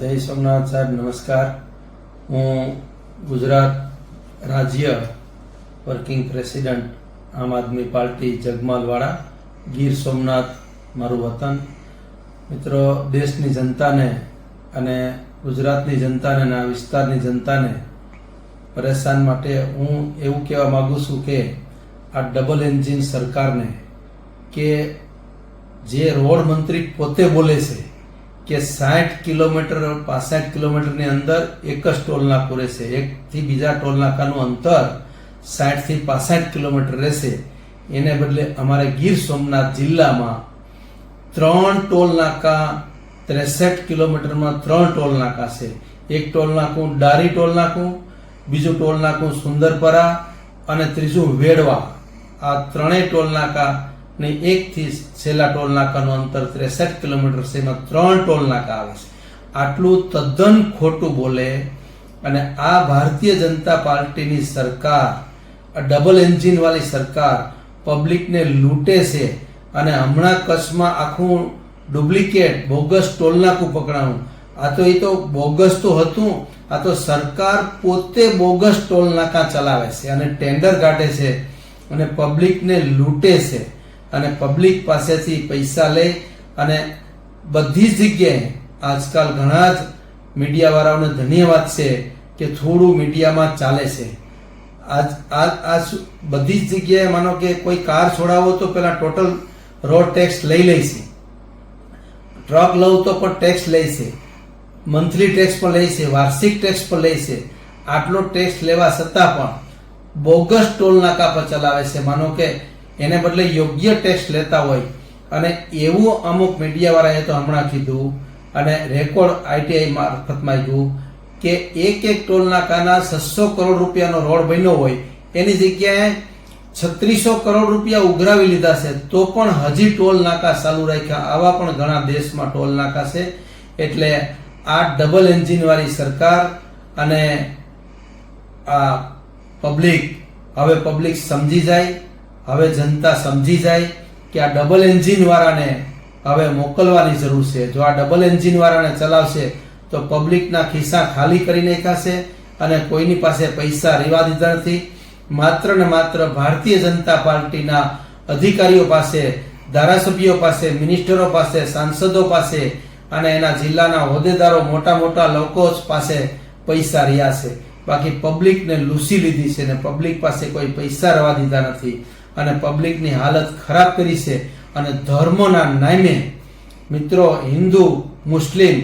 જય સોમનાથ સાહેબ, નમસ્કાર. હું ગુજરાત રાજ્ય working president Aam Aadmi party જગમાલવાળા, Gir Somnath મારું વતન. મિત્રો, દેશની જનતાને અને ગુજરાતની જનતાને અને આ વિસ્તારની જનતાને પરેશાન માટે હું એવું કહેવા માગું છું કે આ ડબલ એન્જિન સરકારને કે જે રોડ મંત્રી પોતે બોલે છે કે સાઠ કિલોમીટર, પાસઠ કિલોમીટરની અંદર એક જ ટોલ નાકું રહેશે. એકથી બીજા ટોલ નાકાનું અંતર સાઠથી પાસઠ કિલોમીટર રહેશે. એને બદલે અમારે ગીર સોમનાથ જિલ્લામાં ત્રણ ટોલ નાકા, ત્રેસઠ કિલોમીટરમાં ત્રણ ટોલ નાકા છે. એક ટોલ નાકું ડારી ટોલ નાકું, બીજું ટોલ નાકું સુંદરપરા અને ત્રીજું વેડવા. આ ત્રણેય ટોલ નાકા ને એકથી છેલ્લા ટોલ નાકાનું અંતર ત્રેસઠ કિલોમીટર છે, એમાં ત્રણ ટોલ નાકા આવે છે. આટલું તદ્દન ખોટું બોલે અને આ ભારતીય જનતા પાર્ટીની સરકાર ડબલ એન્જિનવાળી સરકાર પબ્લિકને લૂંટે છે અને હમણાં કચ્છમાં આખું ડુપ્લિકેટ બોગસ ટોલનાકું પકડાણું આ તો એ તો બોગસ તો હતું, આ તો સરકાર પોતે બોગસ ટોલ નાકા ચલાવે છે અને ટેન્ડર કાઢે છે અને પબ્લિકને લૂંટે છે. અને પબ્લિક પાસેથી પૈસા લે અને બધી જગ્યાએ આજકાલ ઘણા જ મીડિયાવાળાઓને ધન્યવાદ છે કે થોડું મીડિયામાં ચાલે છે. આજ આ આ બધી જ જગ્યાએ માનો કે કોઈ કાર છોડાવો તો પહેલાં ટોટલ રોડ ટેક્સ લઈ લે છે. ટ્રક લઉં તો પણ ટેક્સ લે છે. મંથલી ટેક્સ પણ લે છે, વાર્ષિક ટેક્સ પણ લે છે. આટલો ટેક્સ લેવા છતાં પણ બોગસ ટોલ નાકા પર ચલાવે છે. માનો કે એને બદલે યોગ્ય ટેસ્ટ લેતા હોય. અને એવું અમુક મીડિયાવાળાએ તો હમણાં કીધું અને રેકોર્ડ આઈટીઆઈ મારફતમાં આવ્યું કે એક એક ટોલ નાકાના છસો કરોડ રૂપિયાનો રોડ બન્યો હોય. એની જગ્યાએ છત્રીસો કરોડ રૂપિયા ઉઘરાવી લીધા છે. તો પણ હજી ટોલ નાકા ચાલુ રાખ્યા. આવા પણ ઘણા દેશમાં ટોલ નાકા છે. એટલે આ ડબલ એન્જિનવાળી સરકાર અને આ પબ્લિક હવે પબ્લિક સમજી જાય. હવે જનતા સમજી જાય કે આ ડબલ એન્જિનવાળાને હવે મોકલવાની જરૂર છે. જો આ ડબલ એન્જિન વાળાને ચલાવશે, તો પબ્લિકના ખિસ્સા ખાલી કરી નાખાશે અને કોઈની પાસે પૈસા રહેવા દીધા નથી. માત્ર ને માત્ર ભારતીય જનતા પાર્ટીના અધિકારીઓ પાસે, ધારાસભ્યો પાસે મિનિસ્ટરો પાસે, સાંસદો પાસે અને એના જિલ્લાના હોદ્દેદારો મોટા મોટા લોકો પાસે પૈસા રહ્યા છે. બાકી પબ્લિકને લૂસી લીધી છે ને પબ્લિક પાસે કોઈ પૈસા રવા દીધા નથી. અને પબ્લિકની હાલત ખરાબ કરી છે અને ધર્મના નામે મિત્રો હિન્દુ મુસ્લિમ